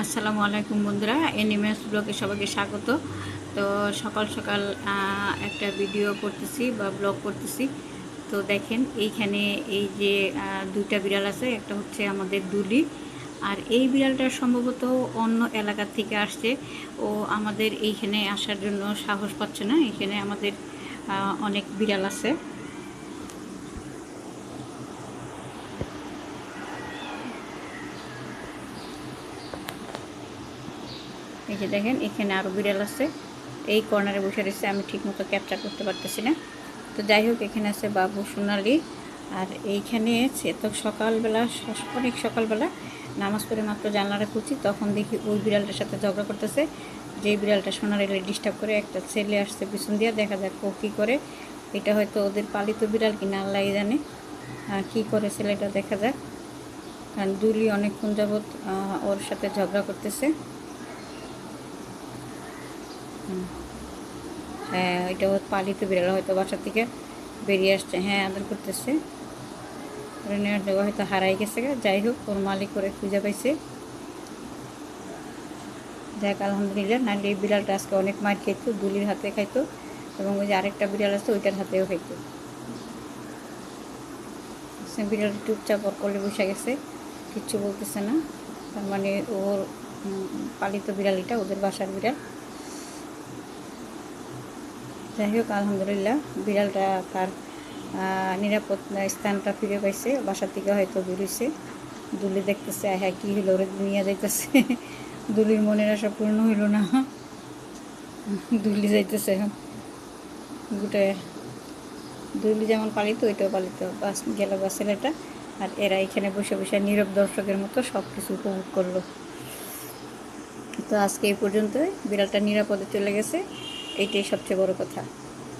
আসসালামু আলাইকুম বন্ধুরা এনিমেস ব্লগে সবাইকে স্বাগত। তো সকাল সকাল একটা ভিডিও করতেছি বা ব্লগ করতেছি। তো দেখেন, এইখানে এই যে দুইটা বিড়াল আছে, একটা হচ্ছে আমাদের দুলি আর এই বিড়ালটা সম্ভবত অন্য এলাকা থেকে আসছে। ও আমাদের এইখানে আসার জন্য সাহস পাচ্ছে না। এখানে আমাদের অনেক বিড়াল আছে। এই যে দেখেন, এখানে আরও বিড়াল আছে। এই কর্নারে বসে রয়েছে, আমি ঠিকমতো ক্যাপচার করতে পারতেছি না। তো যাই হোক, এখানে আছে বাবু সোনালি। আর এইখানে তো সকালবেলা, অনেক সকালবেলা নামাজ পড়ে মাত্র জানলাটা খুঁজছি তখন দেখি ওই বিড়ালটার সাথে ঝগড়া করতেছে। যে বিড়ালটা সোনালি ডিস্টার্ব করে একটা ছেলে আসছে পিছন দিয়ে, দেখা যাক ও কী করে। এটা হয়তো ওদের পালিত বিড়াল কিনা, আল্লাহ জানে। কী করে ছেলেটা দেখা যাক। কারণ দুলি অনেকক্ষণ যাবৎ ওর সাথে ঝগড়া করতেছে। হ্যাঁ এটা ওর পালিত বিড়াল হয়তো বাসা থেকে বেরিয়ে আসছে। হ্যাঁ আদর করতেছে। নেওয়ার জায়গা হয়তো হারাই গেছে। যাই হোক, ওর মালিক করে খুঁজে পাইছে। যাক, আলহামদুলিল্লাহ নাহলে এই বিড়ালটা আজকে অনেক মার খাইতো, দুলির হাতে খাইতো এবং ওই যে আরেকটা বিড়াল আছে, ওইটার হাতেও খাইতো। বিড়াল চুপচাপ ওর কোলে বসে গেছে, কিচ্ছু বলতেছে না। তার মানে ওর পালিত বিড়ালিটা, ওদের বাসার বিড়াল। যাই হোক, আলহামদুলিল্লাহ, বিড়ালটা তার নিরাপদ স্থানটা ফিরে পাইছে। বাসা থেকে হয়তো দূরেছে দুলি দেখতেছে হ্যাঁ কী হলো ওরে নিয়ে যাইতেছে। দুলির মনের আশা পূর্ণ হইল না। দুলি যাইতেছে এখন। গুটে দুলি যেমন পালিত, ওইটাও পালিত। বাস, গেল বা ছেলেটা। আর এরা এখানে বসে বসে নীরব দর্শকের মতো সব কিছু উপভোগ করল। তো আজকে এই পর্যন্তই। বিড়ালটা নিরাপদে চলে গেছে। এইটাই সবচেয়ে বড় কথা।